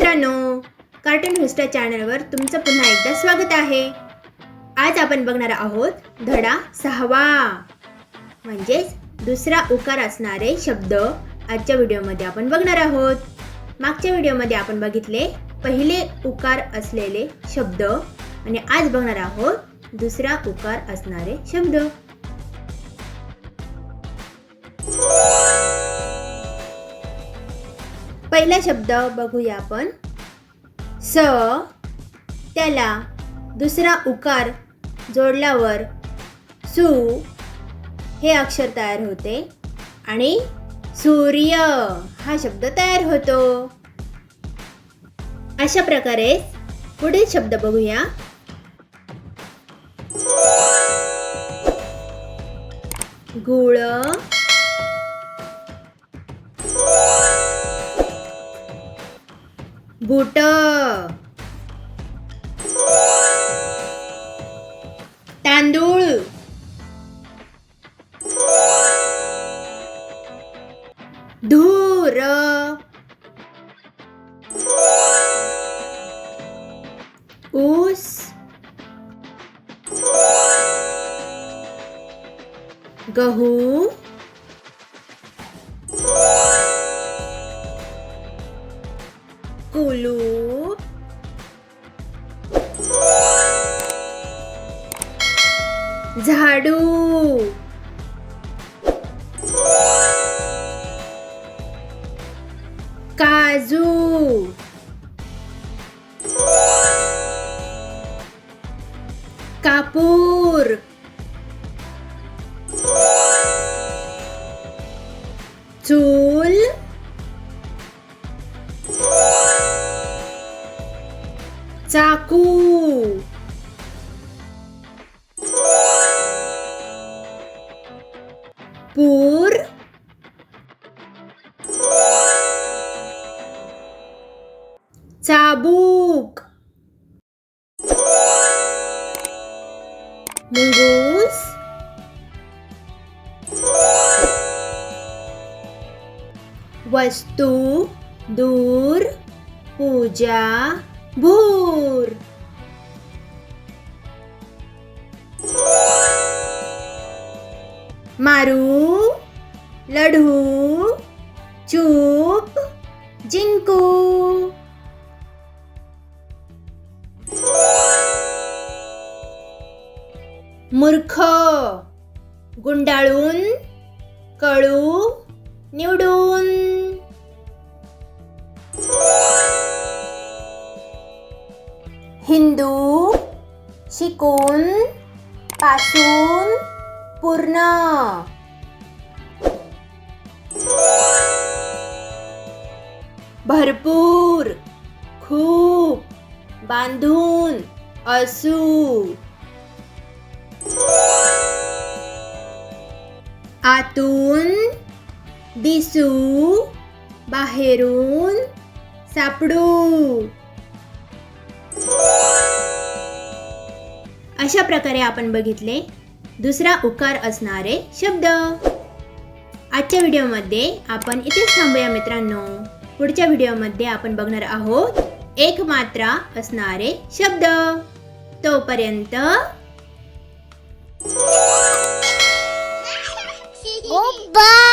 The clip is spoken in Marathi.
मित्रांनो कार्टून हिस्टा चॅनलवर तुमचं पुन्हा एकदा स्वागत आहे. आज आपण बघणार आहोत धडा सहावा. म्हणजेच दुसरा उकार असणारे शब्द आजच्या व्हिडिओमध्ये आपण बघणार आहोत. मागच्या व्हिडिओमध्ये आपण बघितले पहिले उकार असलेले शब्द. आणि आज बघणार आहोत दुसरा उकार असणारे शब्द. पहिला शब्द बघूया आपण. स त्याला दुसरा उकार जोडल्यावर सु हे अक्षर तयार होते आणि सूर्य हा शब्द तयार होतो. अशा प्रकारे पुढील शब्द बघूया. गुळ बोट तांदूळ. धूर. ऊस. गहू. कुलूप झाडू काजू Caku. Pur. Cabuk. Munggus. Wastu, dur, puja, भूर मारू लढू चूप जिंकू मूर्ख गुंडाळून कळू निवडून हिंदू शिकून पासून पूर्ण. भरपूर खूप बांधून असू. आतून दिसू बाहेरून सापडू. अशा प्रकारे आपण बघितले. दुसरा उकार असणारे शब्द. आजच्या व्हिडिओमध्ये आपण इथेच थांबूया मित्रांनो. पुढच्या व्हिडिओमध्ये आपण बघणार आहोत एक मात्रा असणारे शब्द. तोपर्यंत Goodbye.